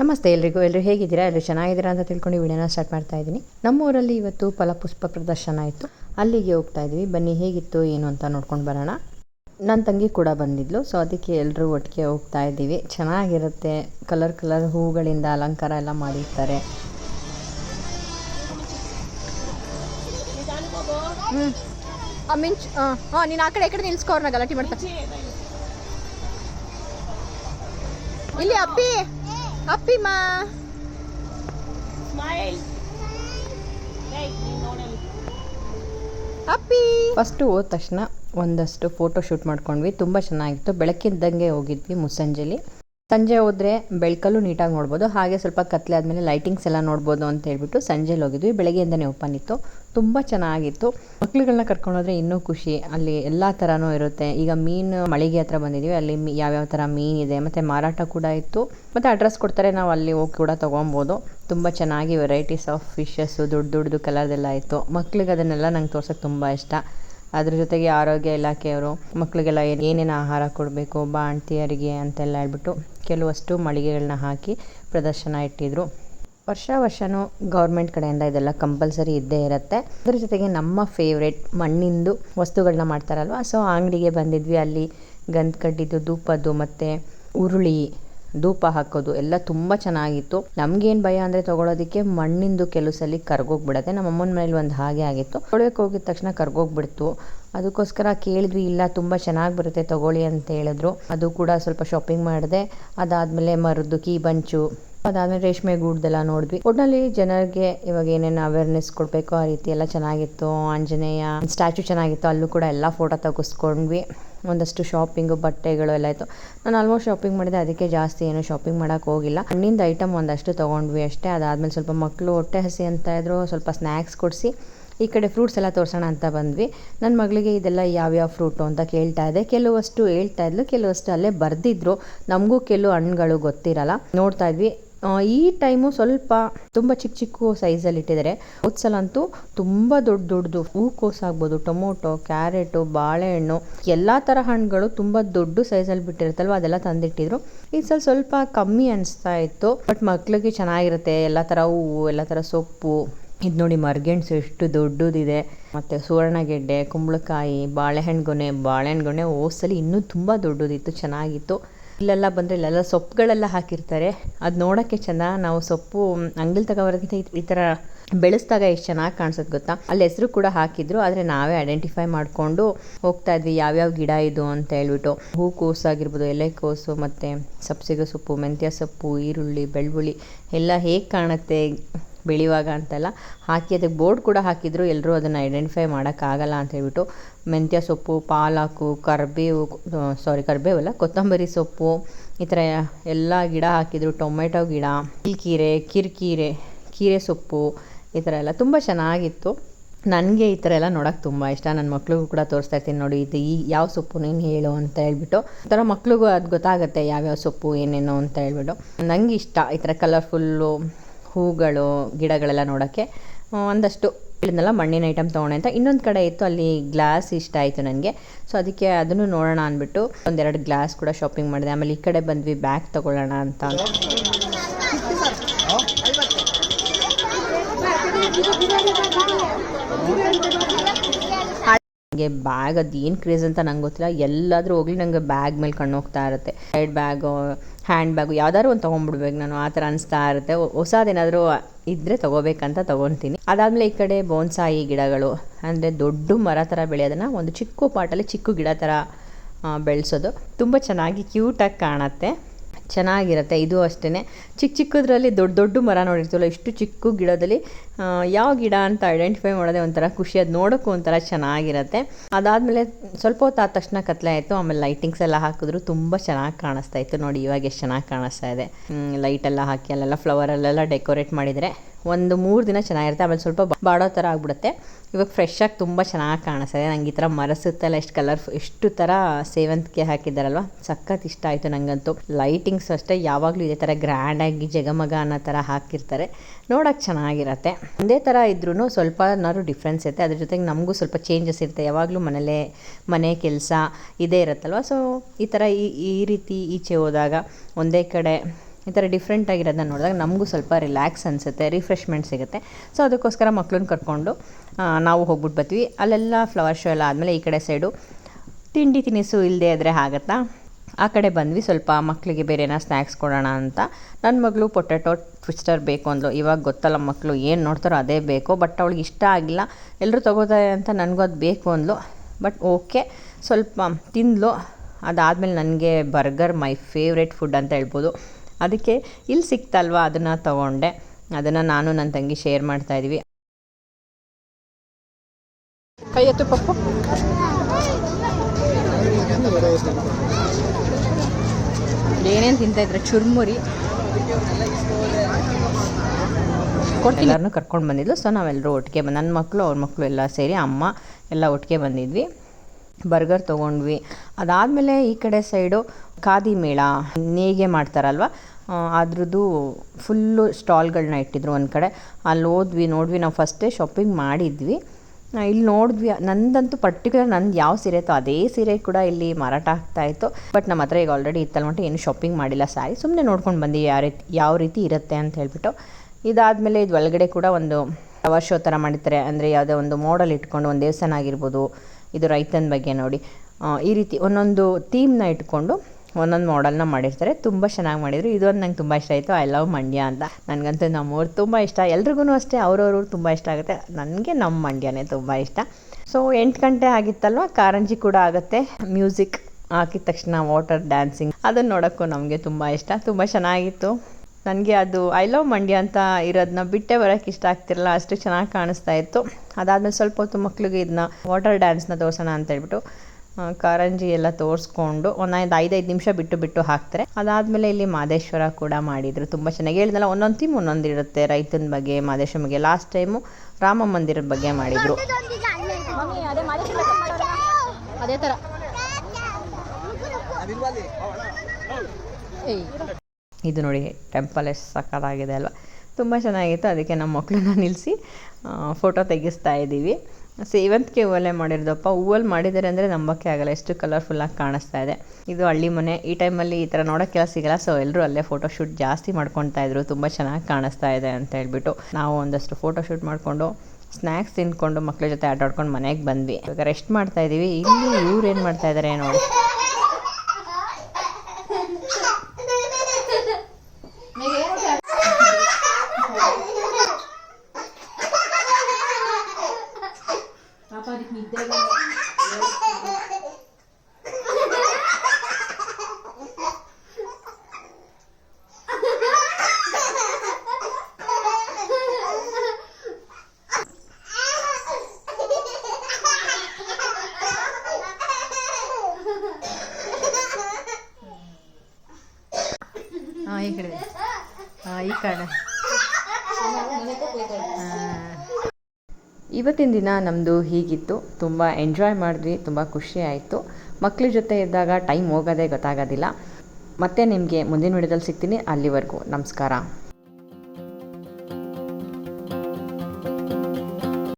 ನಮಸ್ತೆ ಎಲ್ರಿಗೂ ಎಲ್ಲರೂ ಹೇಗಿದ್ದೀರಾ? ಎಲ್ಲರೂ ಚೆನ್ನಾಗಿದ್ದೀರಾ ಅಂತ ತಿಳ್ಕೊಂಡು ವಿಡಿಯೋನ ಸ್ಟಾರ್ಟ್ ಮಾಡ್ತಾ ಇದ್ದೀನಿ. ನಮ್ಮೂರಲ್ಲಿ ಇವತ್ತು ಫಲಪುಷ್ಪ ಪ್ರದರ್ಶನ ಆಯಿತು ಅಲ್ಲಿಗೆ ಹೋಗ್ತಾ ಇದ್ವಿ ಬನ್ನಿ, ಹೇಗಿತ್ತು, ಏನು ಅಂತ ನೋಡ್ಕೊಂಡು ಬರೋಣ. ನನ್ನ ತಂಗಿ ಕೂಡ ಬಂದಿದ್ಲು. ಸೊ ಅದಕ್ಕೆ ಎಲ್ಲರೂ ಒಟ್ಟಿಗೆ ಹೋಗ್ತಾ ಇದ್ದೀವಿ. ಚೆನ್ನಾಗಿರುತ್ತೆ. ಕಲರ್ ಕಲರ್ ಹೂಗಳಿಂದ ಅಲಂಕಾರ ಎಲ್ಲ ಮಾಡಿರ್ತಾರೆ. ಮಿಂಚ್ ಹಾಂ ನೀನು ಆ ಕಡೆ, ಈ ಕಡೆ ನಿಲ್ಸ್ಕೋ ಅವ್ರನ್ನ ಗಲಾಟೆ ಮಾಡ್ತಾರೆ ಇಲ್ಲಿ ಅಪ್ಪಿ. ಅಪ್ಪಿ ಮಾ ಅಪ್ಪಿ ಫಸ್ಟು ಹೋದ ತಕ್ಷಣ ಒಂದಷ್ಟು ಫೋಟೋ ಶೂಟ್ ಮಾಡ್ಕೊಂಡ್ವಿ. ತುಂಬ ಚೆನ್ನಾಗಿತ್ತು. ಬೆಳಕಿದ್ದಂಗೆ ಹೋಗಿದ್ವಿ ಮುಸ್ಸಂಜೆಲಿ. ಸಂಜೆ ಹೋದರೆ ಬೆಳಕಲ್ಲೂ ನೀಟಾಗಿ ನೋಡ್ಬೋದು, ಹಾಗೆ ಸ್ವಲ್ಪ ಕತ್ತಲೆ ಆದಮೇಲೆ ಲೈಟಿಂಗ್ಸ್ ಎಲ್ಲ ನೋಡ್ಬೋದು ಅಂತ ಹೇಳ್ಬಿಟ್ಟು ಸಂಜೆಲಿ ಹೋಗಿದ್ವಿ. ಬೆಳಗ್ಗೆಯಿಂದನೇ ಓಪನ್ ಇತ್ತು. ತುಂಬ ಚೆನ್ನಾಗಿತ್ತು. ಮಕ್ಳುಗಳನ್ನ ಕರ್ಕೊಂಡೋದ್ರೆ ಇನ್ನೂ ಖುಷಿ. ಅಲ್ಲಿ ಎಲ್ಲ ಥರನೂ ಇರುತ್ತೆ. ಈಗ ಮೀನು ಮಳಿಗೆ ಹತ್ರ ಬಂದಿದ್ದೀವಿ ಅಲ್ಲಿ ಮೀ ಯಾವ್ಯಾವ ಥರ ಮೀನಿದೆ ಮತ್ತು ಮಾರಾಟ ಕೂಡ ಇತ್ತು. ಮತ್ತು ಅಡ್ರೆಸ್ ಕೊಡ್ತಾರೆ. ನಾವು ಅಲ್ಲಿ ಹೋಗಿ ಕೂಡ ತೊಗೊಬೋದು. ತುಂಬ ಚೆನ್ನಾಗಿ ವೆರೈಟೀಸ್ ಆಫ್ ಫಿಶಸ್ಸು ದೊಡ್ಡ ದೊಡ್ಡದು ಕಲರ್ದೆಲ್ಲ ಇತ್ತು. ಮಕ್ಳಿಗೆ ಅದನ್ನೆಲ್ಲ ನಂಗೆ ತೋರ್ಸೋಕ್ಕೆ ತುಂಬ ಇಷ್ಟ. ಅದ್ರ ಜೊತೆಗೆ ಆರೋಗ್ಯ ಇಲಾಖೆಯವರು ಮಕ್ಕಳಿಗೆಲ್ಲ ಏನು ಏನೇನು ಆಹಾರ ಕೊಡಬೇಕು ಬಾಣ್ತಿಯರಿಗೆ ಅಂತೆಲ್ಲ ಹೇಳ್ಬಿಟ್ಟು ಕೆಲವಷ್ಟು ಮಳಿಗೆಗಳನ್ನ ಹಾಕಿ ಪ್ರದರ್ಶನ ಇಟ್ಟಿದ್ರು. ವರ್ಷ ವರ್ಷವೂ ಗೌರ್ಮೆಂಟ್ ಕಡೆಯಿಂದ ಇದೆಲ್ಲ ಕಂಪಲ್ಸರಿ ಇದ್ದೇ ಇರುತ್ತೆ. ಅದ್ರ ಜೊತೆಗೆ ನಮ್ಮ ಫೇವ್ರೆಟ್ ಮಣ್ಣಿಂದು ವಸ್ತುಗಳನ್ನ ಮಾಡ್ತಾರಲ್ವ? ಸೊ ಆ ಅಂಗಡಿಗೆ ಬಂದಿದ್ವಿ. ಅಲ್ಲಿ ಗಂಧ ಕಡ್ಡಿದ್ದು ಧೂಪದ್ದು ಮತ್ತು ಉರುಳಿ ಧೂಪ ಹಾಕೋದು ಎಲ್ಲ ತುಂಬ ಚೆನ್ನಾಗಿತ್ತು. ನಮ್ಗೇನು ಭಯ ಅಂದರೆ ತೊಗೊಳೋದಕ್ಕೆ ಮಣ್ಣಿಂದು ಕೆಲವು ಸಲ ಕರ್ಗೋಗ್ಬಿಡತ್ತೆ ನಮ್ಮ ಅಮ್ಮನ ಮನೇಲಿ ಒಂದು ಹಾಗೆ ಆಗಿತ್ತು. ತೊಳೆಯೋಕೆ ಹೋಗಿದ ತಕ್ಷಣ ಕರ್ಗೋಗ್ಬಿಡ್ತು. ಅದಕ್ಕೋಸ್ಕರ ಕೇಳಿದ್ವಿ, ಇಲ್ಲ, ತುಂಬ ಚೆನ್ನಾಗಿ ಬರುತ್ತೆ, ತಗೊಳ್ಳಿ ಅಂತ ಹೇಳಿದ್ರು. ಅದು ಕೂಡ ಸ್ವಲ್ಪ ಶಾಪಿಂಗ್ ಮಾಡಿದೆ. ಅದಾದಮೇಲೆ ಮರದ್ದು ಕೀ ಬಂಚು. ಅದಾದಮೇಲೆ ರೇಷ್ಮೆ ಗೂಡ್ದೆಲ್ಲ ನೋಡಿದ್ವಿ. ಒಟ್ಟಿನಲ್ಲಿ ಜನರಿಗೆ ಇವಾಗ ಏನೇನು ಅವೇರ್ನೆಸ್ ಕೊಡಬೇಕು ಆ ರೀತಿ ಎಲ್ಲ ಚೆನ್ನಾಗಿತ್ತು. ಆಂಜನೇಯ ಸ್ಟ್ಯಾಚು ಚೆನ್ನಾಗಿತ್ತು. ಅಲ್ಲೂ ಕೂಡ ಎಲ್ಲ ಫೋಟೋ ತೆಗೆಸ್ಕೊಂಡ್ವಿ. ಒಂದಷ್ಟು ಶಾಪಿಂಗು ಬಟ್ಟೆಗಳು ಎಲ್ಲ ಇತ್ತು. ನಾನು ಆಲ್ಮೋಸ್ಟ್ ಶಾಪಿಂಗ್ ಮಾಡಿದೆ. ಅದಕ್ಕೆ ಜಾಸ್ತಿ ಏನು ಶಾಪಿಂಗ್ ಮಾಡೋಕೆ ಹೋಗಿಲ್ಲ. ಹಣ್ಣಿಂದ ಐಟಮ್ ಒಂದಷ್ಟು ತೊಗೊಂಡ್ವಿ ಅಷ್ಟೇ. ಅದಾದಮೇಲೆ ಸ್ವಲ್ಪ ಮಕ್ಕಳು ಹೊಟ್ಟೆ ಹಸಿ ಅಂತ ಇದ್ರು. ಸ್ವಲ್ಪ ಸ್ನ್ಯಾಕ್ಸ್ ಕೊಡಿಸಿ ಈ ಕಡೆ ಫ್ರೂಟ್ಸ್ ಎಲ್ಲ ತೋರಿಸೋಣ ಅಂತ ಬಂದ್ವಿ. ನನ್ನ ಮಗಳಿಗೆ ಇದೆಲ್ಲ ಯಾವ್ಯಾವ ಫ್ರೂಟು ಅಂತ ಕೇಳ್ತಾ ಇದೆ ಕೆಲವಷ್ಟು ಹೇಳ್ತಾ ಇದ್ಲು. ಕೆಲವಷ್ಟು ಅಲ್ಲೇ ಬರೆದಿದ್ರು. ನಮಗೂ ಕೆಲವು ಹಣ್ಣುಗಳು ಗೊತ್ತಿರಲ್ಲ. ನೋಡ್ತಾ ಇದ್ವಿ. ಈ ಟೈಮು ಸ್ವಲ್ಪ ತುಂಬ ಚಿಕ್ಕ ಚಿಕ್ಕ ಸೈಜಲ್ಲಿ ಇಟ್ಟಿದ್ದಾರೆ. ಸಲ ಅಂತೂ ತುಂಬ ದೊಡ್ಡ ದೊಡ್ಡದು ಹೂಕೋಸು ಆಗ್ಬೋದು, ಟೊಮೊಟೊ, ಕ್ಯಾರೆಟು, ಬಾಳೆಹಣ್ಣು, ಎಲ್ಲ ಥರ ಹಣ್ಣುಗಳು ತುಂಬ ದೊಡ್ಡ ಸೈಜಲ್ಲಿ ಬಿಟ್ಟಿರುತ್ತಲ್ವ, ಅದೆಲ್ಲ ತಂದಿಟ್ಟಿದ್ರು. ಈ ಸಲ ಸ್ವಲ್ಪ ಕಮ್ಮಿ ಅನಿಸ್ತಾ ಇತ್ತು ಬಟ್ ಮಕ್ಳಿಗೆ ಚೆನ್ನಾಗಿರುತ್ತೆ, ಎಲ್ಲ ಥರ ಹೂವು ಎಲ್ಲ ಥರ ಸೊಪ್ಪು. ಇದು ನೋಡಿ ಮರ್ಗೆಣ್ಸು ಎಷ್ಟು ದೊಡ್ಡದಿದೆ. ಮತ್ತು ಸುವರ್ಣಗೆಡ್ಡೆ, ಕುಂಬಳಕಾಯಿ, ಬಾಳೆಹಣ್ಣು ಗೊನೆ ಬಾಳೆಹಣ್ಣು ಗೊನೆ ಹೋಸಲಿ ಇನ್ನೂ ತುಂಬ ದೊಡ್ಡದಿತ್ತು, ಚೆನ್ನಾಗಿತ್ತು. ಇಲ್ಲೆಲ್ಲ ಬಂದರೆ ಇಲ್ಲೆಲ್ಲ ಸೊಪ್ಪುಗಳೆಲ್ಲ ಹಾಕಿರ್ತಾರೆ. ಅದು ನೋಡೋಕ್ಕೆ ಚೆಂದ ನಾವು ಸೊಪ್ಪು ಅಂಗಡಿಲಿ ತಗೋಬರೋದಕ್ಕಿಂತ ಈ- ಥರ ಬೆಳೆಸಿದಾಗ ಎಷ್ಟು ಚೆನ್ನಾಗಿ ಕಾಣಿಸುತ್ತೆ ಗೊತ್ತಾ? ಅಲ್ಲಿ ಹೆಸರು ಕೂಡ ಹಾಕಿದ್ರು, ಆದರೆ ನಾವೇ ಐಡೆಂಟಿಫೈ ಮಾಡಿಕೊಂಡು ಹೋಗ್ತಾ ಇದ್ವಿ, ಯಾವ್ಯಾವ ಗಿಡ ಇದು ಅಂತ ಹೇಳ್ಬಿಟ್ಟು. ಹೂಕೋಸು ಆಗಿರ್ಬೋದು ಎಲೆಕೋಸು ಮತ್ತು ಸಬ್ಸಿಗೆ ಸೊಪ್ಪು, ಮೆಂತ್ಯ ಸೊಪ್ಪು, ಈರುಳ್ಳಿ, ಬೆಳ್ಳುಳ್ಳಿ, ಎಲ್ಲ ಹೇಗೆ ಕಾಣುತ್ತೆ? ಬೆಳೆಯುವಾಗ ಅಂತೆಲ್ಲ, ಹಾಕಿ ಅದಕ್ಕೆ ಬೋರ್ಡ್ ಕೂಡ ಹಾಕಿದ್ರು ಎಲ್ಲರೂ ಅದನ್ನು ಐಡೆಂಟಿಫೈ ಮಾಡೋಕ್ಕಾಗಲ್ಲ ಅಂತ ಹೇಳ್ಬಿಟ್ಟು ಮೆಂತ್ಯ ಸೊಪ್ಪು, ಪಾಲಕು, ಕರಿಬೇವು ಸಾರಿ ಕರಿಬೇವಲ್ಲ, ಕೊತ್ತಂಬರಿ ಸೊಪ್ಪು, ಈ ಥರ ಎಲ್ಲ ಗಿಡ ಹಾಕಿದ್ರು, ಟೊಮೆಟೊ ಗಿಡ ಕೀರೆ ಕಿರಿಕೀರೆ, ಕೀರೆ ಸೊಪ್ಪು, ಈ ಥರ ಎಲ್ಲ ತುಂಬ ಚೆನ್ನಾಗಿತ್ತು. ನನಗೆ ಈ ಥರ ಎಲ್ಲ ನೋಡೋಕೆ ತುಂಬ ಇಷ್ಟ. ನನ್ನ ಮಕ್ಳಿಗೂ ಕೂಡ ತೋರಿಸ್ತಾ ಇರ್ತೀನಿ ನೋಡಿ, ಇದು ಈ ಯಾವ ಸೊಪ್ಪು ನೀನು ಹೇಳು ಅಂತ ಹೇಳ್ಬಿಟ್ಟು. ಒಂಥರ ಥರ ಮಕ್ಳಿಗೂ ಅದು ಗೊತ್ತಾಗುತ್ತೆ ಯಾವ್ಯಾವ ಸೊಪ್ಪು ಏನೇನು ಅಂತ ಹೇಳ್ಬಿಟ್ಟು. ನನಗೆ ಇಷ್ಟ ಈ ಥರ ಕಲರ್ಫುಲ್ಲು ಹೂಗಳು, ಗಿಡಗಳೆಲ್ಲ ನೋಡೋಕ್ಕೆ ಒಂದಷ್ಟು ಇದನ್ನೆಲ್ಲ ಮಣ್ಣಿನ ಐಟಮ್ ತೊಗೊಂಡೆ ಅಂತ. ಇನ್ನೊಂದು ಕಡೆ ಇತ್ತು, ಅಲ್ಲಿ ಗ್ಲಾಸ್ ಇಷ್ಟ ಆಯಿತು ನನಗೆ. ಸೊ ಅದಕ್ಕೆ ಅದನ್ನು ನೋಡೋಣ ಅಂದ್ಬಿಟ್ಟು ಒಂದೆರಡು ಗ್ಲಾಸ್ ಕೂಡ ಶಾಪಿಂಗ್ ಮಾಡಿದೆ. ಆಮೇಲೆ ಈ ಕಡೆ ಬಂದ್ವಿ ಬ್ಯಾಗ್ ತೊಗೊಳ್ಳೋಣ ಅಂತ ನನಗೆ ಬ್ಯಾಗ್ ಅದು ಏನು ಕ್ರೇಜ್ ಅಂತ ನಂಗೆ ಗೊತ್ತಿಲ್ಲ. ಎಲ್ಲಾದರೂ ಹೋಗ್ಲಿ ನನಗೆ ಬ್ಯಾಗ್ ಮೇಲೆ ಕಣ್ಣು ಹೋಗ್ತಾ ಇರುತ್ತೆ. ಸೈಡ್ ಬ್ಯಾಗು ಹ್ಯಾಂಡ್ ಬ್ಯಾಗು ಯಾವ್ದಾದ್ರು ಒಂದು ತೊಗೊಂಡ್ಬಿಡ್ಬೇಕು. ನಾನು ಆ ಥರ ಅನಿಸ್ತಾ ಇರುತ್ತೆ. ಹೊಸದೇನಾದರೂ ಇದ್ದರೆ ತೊಗೋಬೇಕಂತ ತೊಗೊತೀನಿ. ಅದಾದಮೇಲೆ ಈ ಕಡೆ ಬೋನ್ಸಾಯಿ ಗಿಡಗಳು, ಅಂದರೆ ದೊಡ್ಡ ಮರ ಥರ ಬೆಳೆಯೋದನ್ನು ಒಂದು ಚಿಕ್ಕ ಪಾಟಲ್ಲಿ ಚಿಕ್ಕ ಗಿಡ ಥರ ಬೆಳೆಸೋದು. ತುಂಬ ಚೆನ್ನಾಗಿ ಕ್ಯೂಟಾಗಿ ಕಾಣುತ್ತೆ. ಚೆನ್ನಾಗಿರುತ್ತೆ, ಇದು ಅಷ್ಟೇ ಚಿಕ್ಕ ಚಿಕ್ಕದ್ರಲ್ಲಿ ದೊಡ್ಡ ದೊಡ್ಡ ಮರ ನೋಡಿರ್ತೀವಲ್ಲ, ಇಷ್ಟು ಚಿಕ್ಕ ಗಿಡದಲ್ಲಿ ಯಾವ ಗಿಡ ಅಂತ ಐಡೆಂಟಿಫೈ ಮಾಡೋದೇ ಒಂಥರ ಖುಷಿ, ಅದು ನೋಡೋಕ್ಕೂ ಒಂಥರ ಚೆನ್ನಾಗಿರುತ್ತೆ. ಅದಾದಮೇಲೆ ಸ್ವಲ್ಪ ಹೊತ್ತು ಆದ ತಕ್ಷಣ ಕತ್ಲೆ ಆಯಿತು, ಆಮೇಲೆ ಲೈಟಿಂಗ್ಸ್ ಎಲ್ಲ ಹಾಕಿದ್ರು, ತುಂಬ ಚೆನ್ನಾಗಿ ಕಾಣಿಸ್ತಾ ಇತ್ತು. ನೋಡಿ, ಇವಾಗ ಎಷ್ಟು ಚೆನ್ನಾಗಿ ಕಾಣಿಸ್ತಾ ಇದೆ. ಲೈಟೆಲ್ಲ ಹಾಕಿ, ಅಲ್ಲೆಲ್ಲ ಫ್ಲವರಲ್ಲೆಲ್ಲ ಡೆಕೋರೇಟ್ ಮಾಡಿದರೆ. ಒಂದು ಮೂರು ದಿನ ಚೆನ್ನಾಗಿರುತ್ತೆ. ಆಮೇಲೆ ಸ್ವಲ್ಪ ಬಾಡೋ ಥರ ಆಗಿಬಿಡುತ್ತೆ. ಇವಾಗ ಫ್ರೆಶ್ ಆಗಿ ತುಂಬ ಚೆನ್ನಾಗಿ ಕಾಣಿಸ್ತದೆ. ನಂಗೆ ಈ ಥರ ಮರಸುತ್ತಲ್ಲ ಎಷ್ಟು ಕಲರ್ ಎಷ್ಟು ಥರ ಸೇವಂತಿಗೆ ಹಾಕಿದ್ದಾರಲ್ವ? ಸಖತ್ ಇಷ್ಟ ಆಯಿತು ನನಗಂತೂ ಲೈಟಿಂಗ್ಸ್ ಅಷ್ಟೇ, ಯಾವಾಗಲೂ ಇದೇ ಥರ ಗ್ರ್ಯಾಂಡಾಗಿ ಜಗಮಗ ಅನ್ನೋ ಥರ ಹಾಕಿರ್ತಾರೆ. ನೋಡೋಕೆ ಚೆನ್ನಾಗಿರತ್ತೆ. ಒಂದೇ ಥರ ಇದ್ರೂ ಸ್ವಲ್ಪ ಏನಾದ್ರು ಡಿಫ್ರೆನ್ಸ್ ಇರುತ್ತೆ. ಅದ್ರ ಜೊತೆಗೆ ನಮಗೂ ಸ್ವಲ್ಪ ಚೇಂಜಸ್ ಇರುತ್ತೆ. ಯಾವಾಗಲೂ ಮನೇಲೇ, ಮನೆ ಕೆಲಸ ಇದೇ ಇರುತ್ತಲ್ವ? ಸೊ ಈ ಥರ ಈ ಈ ರೀತಿ ಈಚೆ ಹೋದಾಗ ಒಂದೇ ಕಡೆ ಈ ಥರ ಡಿಫ್ರೆಂಟ್ ಆಗಿರೋದನ್ನ ನೋಡಿದಾಗ ನಮಗೂ ಸ್ವಲ್ಪ ರಿಲ್ಯಾಕ್ಸ್ ಅನಿಸುತ್ತೆ ರಿಫ್ರೆಶ್ಮೆಂಟ್ ಸಿಗುತ್ತೆ. ಸೊ ಅದಕ್ಕೋಸ್ಕರ ಮಕ್ಳನ್ನ ಕರ್ಕೊಂಡು ನಾವು ಹೋಗ್ಬಿಟ್ಟು ಬರ್ತೀವಿ. ಅಲ್ಲೆಲ್ಲ ಫ್ಲವರ್ ಶೋ ಎಲ್ಲ ಆದಮೇಲೆ ಈ ಕಡೆ ಸೈಡು ತಿಂಡಿ ತಿನಿಸು ಇಲ್ಲದೆ ಆದರೆ ಆಗತ್ತಾ? ಆ ಕಡೆ ಬಂದ್ವಿ, ಸ್ವಲ್ಪ ಮಕ್ಕಳಿಗೆ ಬೇರೆ ಏನೋ ಸ್ನ್ಯಾಕ್ಸ್ ಕೊಡೋಣ ಅಂತ. ನನ್ನ ಮಗಳು ಪೊಟ್ಯಾಟೊ ಟ್ವಿಸ್ಟರ್ ಬೇಕು ಅಂದ್ಲು. ಇವಾಗ ಗೊತ್ತಲ್ಲ ಮಕ್ಕಳು ಏನು ನೋಡ್ತಾರೋ ಅದೇ ಬೇಕು ಬಟ್ ಅವಳಿಗೆ ಇಷ್ಟ ಆಗಿಲ್ಲ. ಎಲ್ಲರೂ ತಗೋತಾರೆ ಅಂತ ನನಗೂ ಅದು ಬೇಕು ಅಂದ್ಲು. ಬಟ್ ಓಕೆ ಸ್ವಲ್ಪ ತಿಂದ್ಲು. ಅದಾದಮೇಲೆ ನನಗೆ ಬರ್ಗರ್ ಮೈ ಫೇವ್ರೆಟ್ ಫುಡ್ ಅಂತ ಹೇಳ್ಬೋದು. ಅದಕ್ಕೆ ಇಲ್ಲಿ ಸಿಕ್ತಲ್ವ? ಅದನ್ನು ತೊಗೊಂಡೆ. ಅದನ್ನು ನಾನು ನನ್ನ ತಂಗಿ ಶೇರ್ ಮಾಡ್ತಾಯಿದ್ವಿ ಕೈ ಎತ್ತು ಪಪ್ಪು. ಏನೇನು ತಿಂತಾಯಿದ್ರೆ ಚುರ್ಮುರಿ. ಎಲ್ಲರನ್ನು ಕರ್ಕೊಂಡು ಬಂದಿದ್ಲು. ಸೊ ನಾವೆಲ್ಲರೂ ಒಟ್ಟಿಗೆ ಬಂದು ನನ್ನ ಮಕ್ಕಳು ಅವ್ರ ಮಕ್ಕಳು ಎಲ್ಲ ಸೇರಿ ಅಮ್ಮ ಎಲ್ಲ ಒಟ್ಟಿಗೆ ಬಂದಿದ್ವಿ. ಬರ್ಗರ್ ತೊಗೊಂಡ್ವಿ. ಅದಾದಮೇಲೆ ಈ ಕಡೆ ಸೈಡು ಖಾದಿ ಮೇಳ ನೇಯ್ಗೆ ಮಾಡ್ತಾರಲ್ವ? ಅದ್ರದ್ದು ಫುಲ್ಲು ಸ್ಟಾಲ್ಗಳನ್ನ ಇಟ್ಟಿದ್ರು ಒಂದು ಕಡೆ. ಅಲ್ಲಿ ಹೋದ್ವಿ, ನೋಡ್ವಿ, ನಾವು ಫಸ್ಟೇ ಶಾಪಿಂಗ್ ಮಾಡಿದ್ವಿ. ಇಲ್ಲಿ ನೋಡಿದ್ವಿ, ನಂದಂತೂ ಪರ್ಟಿಕ್ಯುಲರ್ ನಂದು ಯಾವ ಸೀರೆ ಇತ್ತು ಅದೇ ಸೀರೆ ಕೂಡ ಇಲ್ಲಿ ಮಾರಾಟ ಆಗ್ತಾ ಇತ್ತು. ಬಟ್ ನಮ್ಮ ಹತ್ರ ಈಗ ಆಲ್ರೆಡಿ ಇತ್ತಲ್ಲ ಮಟ್ಟ ಏನು ಶಾಪಿಂಗ್ ಮಾಡಿಲ್ಲ ಸ್ಯಾರಿ ಸುಮ್ಮನೆ ನೋಡ್ಕೊಂಡು ಬಂದು ಯಾವ ರೀತಿ ಯಾವ ರೀತಿ ಇರುತ್ತೆ ಅಂತ ಹೇಳ್ಬಿಟ್ಟು. ಇದಾದಮೇಲೆ ಇದು ಒಳಗಡೆ ಕೂಡ ಒಂದು ಅವರ್ ಶೋ ಥರ ಮಾಡಿರ್ತಾರೆ. ಅಂದರೆ ಯಾವುದೋ ಒಂದು ಮೋಡಲ್ ಇಟ್ಕೊಂಡು ಒಂದು ದೇವಸ್ಥಾನ ಆಗಿರ್ಬೋದು, ಇದು ರೈತನ ಬಗ್ಗೆ ನೋಡಿ. ಈ ರೀತಿ ಒಂದೊಂದು ಥೀಮ್ನ ಇಟ್ಕೊಂಡು ಒಂದೊಂದು ಮಾಡೆಲ್ನ ಮಾಡಿರ್ತಾರೆ. ತುಂಬ ಚೆನ್ನಾಗಿ ಮಾಡಿದರು. ಇದೊಂದು ನಂಗೆ ತುಂಬ ಇಷ್ಟ ಆಯಿತು. ಐ ಲವ್ ಮಂಡ್ಯ ಅಂತ. ನನಗಂತೂ ನಮ್ಮೂರು ತುಂಬ ಇಷ್ಟ. ಎಲ್ರಿಗೂ ಅಷ್ಟೇ. ಅವ್ರವ್ರು ತುಂಬ ಇಷ್ಟ ಆಗುತ್ತೆ. ನನಗೆ ನಮ್ಮ ಮಂಡ್ಯನೇ ತುಂಬ ಇಷ್ಟ. ಸೊ ಎಂಟು ಗಂಟೆ ಆಗಿತ್ತಲ್ವ? ಕಾರಂಜಿ ಕೂಡ ಆಗುತ್ತೆ. ಮ್ಯೂಸಿಕ್ ಹಾಕಿದ ತಕ್ಷಣ ವಾಟರ್ ಡ್ಯಾನ್ಸಿಂಗ್ ಅದನ್ನು ನೋಡೋಕ್ಕೂ ನಮಗೆ ತುಂಬ ಇಷ್ಟ. ತುಂಬ ಚೆನ್ನಾಗಿತ್ತು. ನನಗೆ ಅದು ಐ ಲವ್ ಮಂಡ್ಯ ಅಂತ ಇರೋದನ್ನ ಬಿಟ್ಟೆ ಬರೋಕ್ಕೆ ಇಷ್ಟ ಆಗ್ತಿರಲ್ಲ ಅಷ್ಟು ಚೆನ್ನಾಗಿ ಕಾಣಿಸ್ತಾ ಇತ್ತು. ಅದಾದಮೇಲೆ ಸ್ವಲ್ಪ ಹೊತ್ತು ಮಕ್ಕಳಿಗೆ ಇದನ್ನ ವಾಟರ್ ಡ್ಯಾನ್ಸ್ನ ತೋರಿಸೋಣ ಅಂತ ಹೇಳ್ಬಿಟ್ಟು ಕಾರಂಜಿ ಎಲ್ಲ ತೋರಿಸ್ಕೊಂಡು ಒಂದೊಂದು ಐದೈದು ನಿಮಿಷ ಬಿಟ್ಟು ಬಿಟ್ಟು ಹಾಕ್ತಾರೆ. ಅದಾದಮೇಲೆ ಇಲ್ಲಿ ಮಾದೇಶ್ವರ ಕೂಡ ಮಾಡಿದರು. ತುಂಬ ಚೆನ್ನಾಗಿ ಹೇಳಿದ್ನಲ್ಲ ಒಂದೊಂದು ಥೀಮ್ ಒಂದೊಂದು ಇರುತ್ತೆ ರೈತನ ಬಗ್ಗೆ ಮಾದೇಶ್ವರ ಬಗ್ಗೆ. ಲಾಸ್ಟ್ ಟೈಮು ರಾಮ ಮಂದಿರದ ಬಗ್ಗೆ ಮಾಡಿದರು. ಅದೇ ಥರ ಇದು ನೋಡಿ ಟೆಂಪಲ್ ಎಷ್ಟು ಸಕ್ಕತ್ತಾಗಿದೆ ಅಲ್ವಾ. ತುಂಬ ಚೆನ್ನಾಗಿತ್ತು. ಅದಕ್ಕೆ ನಮ್ಮ ಮಕ್ಕಳನ್ನ ನಿಲ್ಲಿಸಿ ಫೋಟೋ ತೆಗೆಸ್ತಾ ಇದ್ದೀವಿ ಸೇವಂತಿಗೆ ಹೂವಲ್ಲೇ ಮಾಡಿರೋದಪ್ಪ ಹೂವಲ್ಲಿ ಮಾಡಿದ್ದಾರೆ ಅಂದರೆ ನಂಬಕ್ಕೆ ಆಗಲ್ಲ. ಎಷ್ಟು ಕಲರ್ಫುಲ್ಲಾಗಿ ಕಾಣಿಸ್ತಾ ಇದೆ. ಇದು ಹಳ್ಳಿ ಮನೆ. ಈ ಟೈಮಲ್ಲಿ ಈ ಥರ ನೋಡೋಕ್ಕೆಲ್ಲ ಸಿಗಲ್ಲ. ಸೊ ಎಲ್ಲರೂ ಅಲ್ಲೇ ಫೋಟೋ ಶೂಟ್ ಜಾಸ್ತಿ ಮಾಡ್ಕೊತಾ ಇದ್ರು. ತುಂಬ ಚೆನ್ನಾಗಿ ಕಾಣಿಸ್ತಾ ಇದೆ ಅಂತ ಹೇಳ್ಬಿಟ್ಟು ನಾವು ಒಂದಷ್ಟು ಫೋಟೋ ಶೂಟ್ ಮಾಡಿಕೊಂಡು ಸ್ನ್ಯಾಕ್ಸ್ ತಿನ್ಕೊಂಡು ಮಕ್ಕಳ ಜೊತೆ ಆಟಾಡ್ಕೊಂಡು ಮನೆಗೆ ಬಂದ್ವಿ. ಇವಾಗ ರೆಸ್ಟ್ ಮಾಡ್ತಾ ಇದ್ದೀವಿ ಇಲ್ಲಿ ಇವ್ರು ಏನು ಮಾಡ್ತಾ ಇದ್ದಾರೆ ನೋಡಿ. ಹಾಂ ಈ ಕಡೆ ಹಾಂ ಈ ಕಡೆ ಇವತ್ತಿನ ದಿನ ನಮ್ಮದು ಹೀಗಿತ್ತು. ತುಂಬ ಎಂಜಾಯ್ ಮಾಡಿದ್ವಿ, ತುಂಬ ಖುಷಿ ಆಯಿತು. ಮಕ್ಕಳ ಜೊತೆ ಇದ್ದಾಗ ಟೈಮ್ ಹೋಗೋದೇ ಗೊತ್ತಾಗೋದಿಲ್ಲ. ಮತ್ತೆ ನಿಮಗೆ ಮುಂದಿನ ವಿಡಿಯೋದಲ್ಲಿ ಸಿಗ್ತೀನಿ. ಅಲ್ಲಿವರೆಗೂ ನಮಸ್ಕಾರ.